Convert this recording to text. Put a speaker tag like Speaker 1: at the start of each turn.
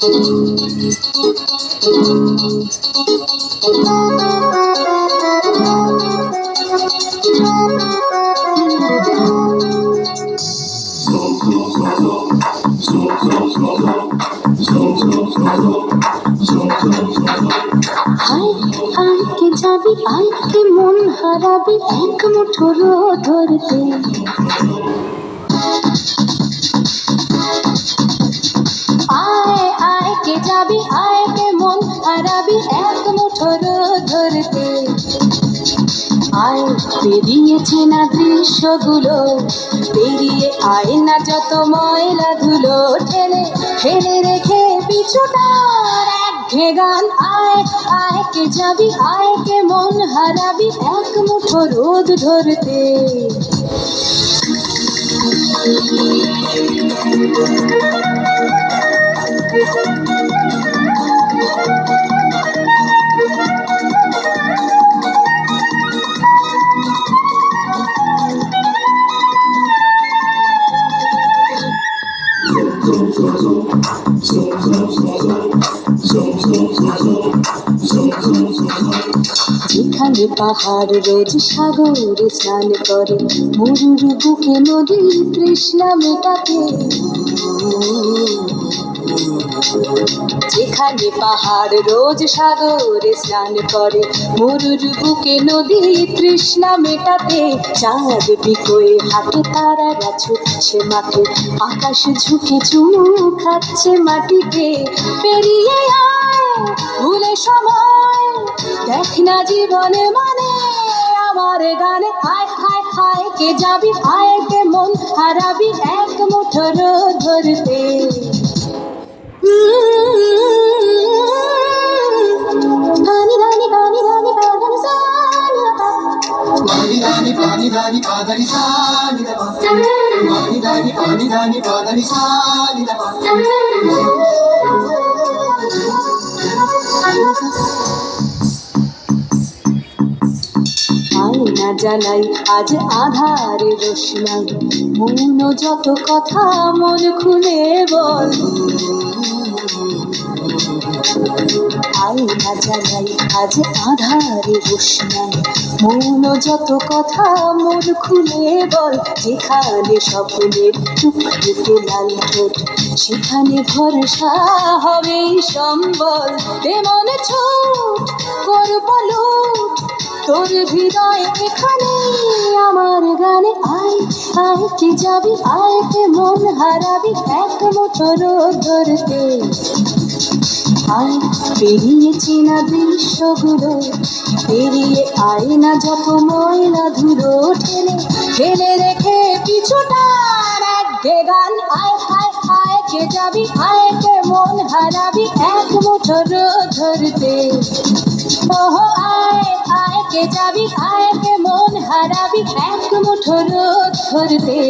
Speaker 1: আয়কে যাবি আয়কে মন হারাবি এক মুঠো ধরতে মুঠো ধরতে আয় পেরিয়েছে না দৃশ্যগুলো, পেরিয়ে আয় না যত ময়লা ধুলো ঠেলে ফেলে রেখে পিছুটার এক গান আয় আয়কে যাবি আয়কে মন হারাবি এক মুঠো রোদ ধরতে। যেখানে পাহাড় রোজ সাগরে স্নান করে। মরুর বুকে নদী তৃষ্ণা মেটাতে। যেখানে পাহাড় রোজ সাগরে স্নান করে, মরুর বুকে নদী তৃষ্ণা মেটাতে, চাঁদ বিকোয়ে হাটে তারারা ছুটছে মাঠে আকাশ ঝুঁকে চুমু খাচ্ছে মাটিতে। পেরিয়ে ভুলে সময়, দেখ না জীবনে মানে আমার গানে। হায় হায় হায়, কে যাবি, হায়, কে মন হারাবি, এক মুঠোর ধরতে। Pani dani
Speaker 2: pani dani padani sani da pa. Pani dani pani dani padani sani da pa.
Speaker 1: আয়না জ্বালাই আজ আধারে রোশনাই মন যত কথা মন খুলে বল আয়না জ্বালাই আজ আধারে রোশনাই মৌন যত কথা, মন খুলে বল, যেখানে স্বপ্নের টুকটুকে লাল ঠোঁট, সেখানে ভরসা হবে সম্বল। তেমন ছোট করব লুট তোর হৃদয় এখানে আমার গানে আয়। আয় কে যাবি, আয় কে মন হারাবি, এক মুঠোর ধরতে। আয় পেরিয়েছি না দৃশ্যগুলো, পেরিয়ে আয় না যত ময়লা ধুলো ঠেলে ঠেলে রেখে পিছুটার এক গান। আয় আয় আয়, কে যাবি? আয়, কে মন হারাবি? এক মুঠোর ধরতে। ওহো, আয় আয়, কে যাবি? আয়, কে মন হারাবি? এক মুঠোর ধরতে।